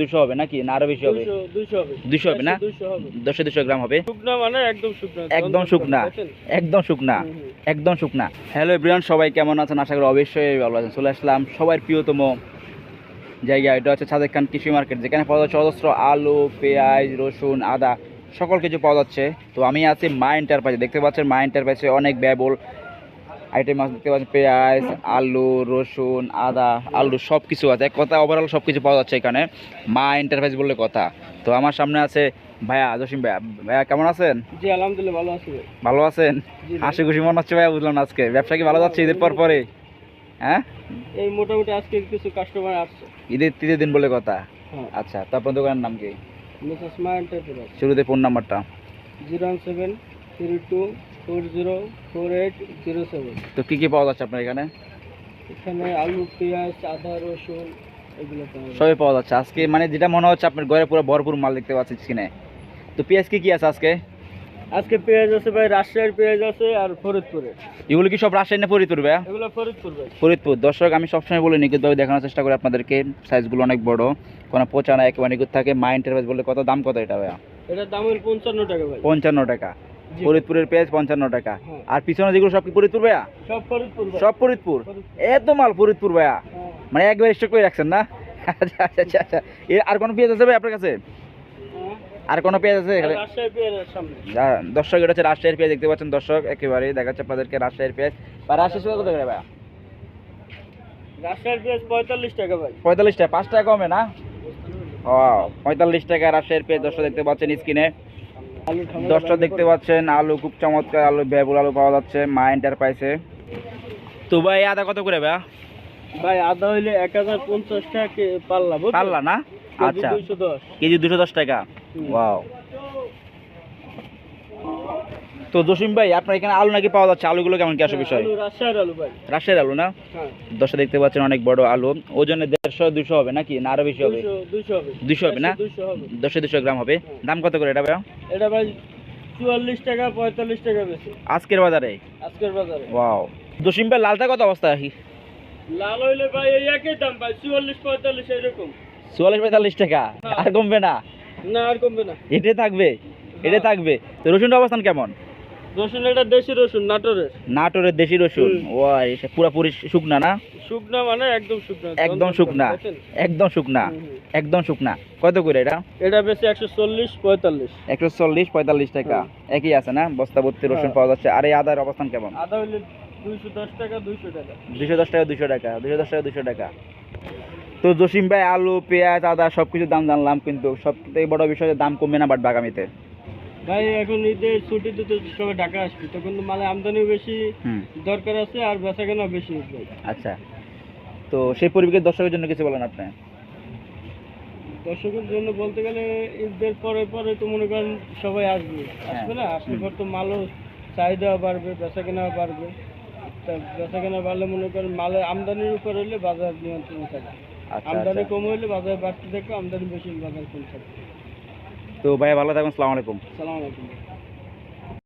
দুশো হবে নাকি? না আরও বেশি হবে। দুশো হবে। না? দশে দুশো গ্রাম হবে? মানে একদম শুকনা। একদম শুকনা। একদম শুকনা। হ্যালো এভরিওয়ান সবাই কেমন আছেন? আশা করি অবশ্যই ভালো আছেন। চলে আসলাম সবার প্রিয়তম জায়গা এটা হচ্ছে সাদেক খান কৃষি মার্কেট। যেখানে পাওয়া যাচ্ছে অজস্র আলু পেঁয়াজ রসুন আদা সকল কিছু পাওয়া যাচ্ছে। তো আমি আছি মা এন্টারপ্রাইজে। দেখতে পাচ্ছেন মা এন্টারপ্রাইজে অনেক ব্যয়বহুল আইটেম মাছ দেখতে পাচ্ছেন পেঁয়াজ আলু রসুন আদা আলু সব কিছু আছে। এক কথা ওভারঅল সব কিছু পাওয়া যাচ্ছে এখানে। মা এন্টারপ্রাইজ বললে কথা। তো আমার সামনে আছে ভাইয়া জসিম ভাইয়া। ভাইয়া কেমন আছেন? জি আলহামদুলিল্লাহ ভালো আছি। ভালো আছেন? হাসি খুশি মনে হচ্ছে ভাইয়া বুঝলাম আজকে। ব্যবসা কি ভালো যাচ্ছে ঈদের পর পরে? হ্যাঁ? এই মোটামুটি আজকে কিছু কাস্টমার আসছে। ঈদের তৃতীয় দিন বলে কথা? হ্যাঁ। আচ্ছা তো আপনার দোকানের নাম কি? শুরুতে ফোন নাম্বারটা zero one seven three two four zero four eight zero seven তো কি কি পাওয়া যাচ্ছে আপনার এখানে? এখানে আলু পেঁয়াজ আদা রসুন এগুলো পাওয়া সবই পাওয়া যাচ্ছে। আজকে মানে যেটা মনে হচ্ছে আপনার ঘরে পুরো ভরপুর মাল দেখতে পাচ্ছি কিনে তো পেঁয়াজ কি কি আছে আজকে? আজকে পেঁয়াজ আছে ভাই রাজশাহীর পেঁয়াজ আছে আর ফরিদপুরের এগুলো কি সব রাজশাহী না ফরিদপুর ভাইয়া? এগুলো ফরিদপুর ভাই। ফরিদপুর। দর্শক আমি সবসময় বলি নিখুঁতভাবে দেখানোর চেষ্টা করি আপনাদেরকে। সাইজগুলো অনেক বড়। কোনো পচা না একেবারে নিখুঁত থাকে। মা এন্টারপ্রাইজ বললে কত দাম কত এটা ভাইয়া? এটার দাম হলো পঞ্চান্ন টাকা ভাই। পঞ্চান্ন টাকা। ফরিদপুরের পেঁয়াজ পঞ্চান্ন টাকা। হ্যাঁ। আর পিছনে যেগুলো সব কি ফরিদপুর ভাইয়া? সব ফরিদপুর। এত মাল ফরিদপুর ভাইয়া। হ্যাঁ। মানে একবার স্টক করে রাখছেন না? আচ্ছা আচ্ছা আচ্ছা আচ্ছা। আর কোনো পেঁয়াজ আছে ভাই আপনার কাছে? হ্যাঁ। আর কোনো পেঁয়াজ আছে দর্শক এটা হচ্ছে রাজশাহীর পেঁয়াজ দেখতে পাচ্ছেন দর্শক একেবারে দেখাচ্ছে আপনাদেরকে রাজশাহীর পেঁয়াজ। বা রাজশাহী কত করে ভাইয়া? রাজশাহীর পেঁয়াজ পঁয়তাল্লিশ টাকা ভাই। পঁয়তাল্লিশ টাকা পাঁচ টাকা কমে না? ও পঁয়তাল্লিশ টাকা রাজশাহীর পেঁয়াজ দর্শক দেখতে পাচ্ছেন স্ক্রিনে। দর্শক দেখতে পাচ্ছেন আলু খুব চমৎকার আলু বেবুল আলু পাওয়া যাচ্ছে মা এন্টারপ্রাইসে তো ভাই আদা কত করে ভাইয়া ভাই আদা হইলে এক হাজার পঞ্চাশ টাকা কে- পাল্লা না? আচ্ছা। কেজি দুশো দশ টাকা। ওয়াও। তো জসিম ভাই আপনার এখানে আলু নাকি পাওয়া যাচ্ছে? আলুগুলো কেমন কি আসে বিষয়? রাজশাহীর আলু ভাই। রাজশাহীর আলু না? হ্যাঁ। দশটা দেখতে পাচ্ছেন অনেক বড় আলু। ওজনে দেড়শো দুশো হবে নাকি? না আরও বেশি হবে? দুশো হবে। না? দুশো গ্রাম হবে। হ্যাঁ। দাম কত করে এটা ভাইয়া? এটা ভাই চুয়াল্লিশ টাকা পঁয়তাল্লিশ টাকা বেশি। আজকের বাজারে? আজকের বাজারে। ওয়াও। ভাই লালটা কত অবস্থা লাল হইলে ভাই এই একই দাম ভাই চুয়াল্লিশ পঁয়তাল্লিশ এরকম। চুয়াল্লিশ পঁয়তাল্লিশ টাকা? আর কমবে না? না আর কমবে না। থাকবে এটাই থাকবে। তো রসুনটা অবস্থান কেমন? রসুন এটা দেশি রসুন নাটোরের। নাটোরের দেশি রসুন? হুম। ও পুরাপুরি শুকনা না? শুকনা মানে একদম শুকনা একদম শুকনা। একদম শুকনা। একদম শুকনা। কত করে এটা? এটা বেশি একশো চল্লিশ পঁয়তাল্লিশ। একশো চল্লিশ পঁয়তাল্লিশ টাকা। একই আছে না? বস্তা ভর্তি রসুন হ্যাঁ। পাওয়া যাচ্ছে। আর এই আদার অবস্থান কেমন? আদা হইলে দুইশো দশ টাকা দুইশো টাকা। দুশো দশ টাকা দুশো টাকা। দুশো দশ টাকা দুশো টাকা। তো জসিম ভাই আলু পেঁয়াজ আদা সব কিছুর দাম জানলাম কিন্তু সব থেকে বড় বিষয় দাম কমবে না বাট আগামীতে ভাই এখন ঈদের ছুটিতে তো সবাই ঢাকা আসবে তখন তো মালে আমদানিও বেশি দরকার আছে আর বেচা কেনা বেশি আচ্ছা। তো সেই পরিবেশের দর্শকের জন্য কিছু বলেন আপনি। দর্শকের জন্য বলতে গেলে ঈদের পরে পরে তো মনে করেন সবাই আসবে। আসবে না? আসলে পর তো মালও চাহিদাও বাড়বে বেচা কেনাও বাড়বে। তা বেচা কেনা বাড়লে মনে করেন মালের আমদানির উপর হলে বাজার নিয়ন্ত্রণ থাকে। আচ্ছা আমদানি আচ্ছা। কম হলে বাজার বাড়তে থাকবে আমদানি বেশি বাজার কম থাকবে তো ভাইয়া ভালো থাকুন সালামালাইকুম সালামালাইকুম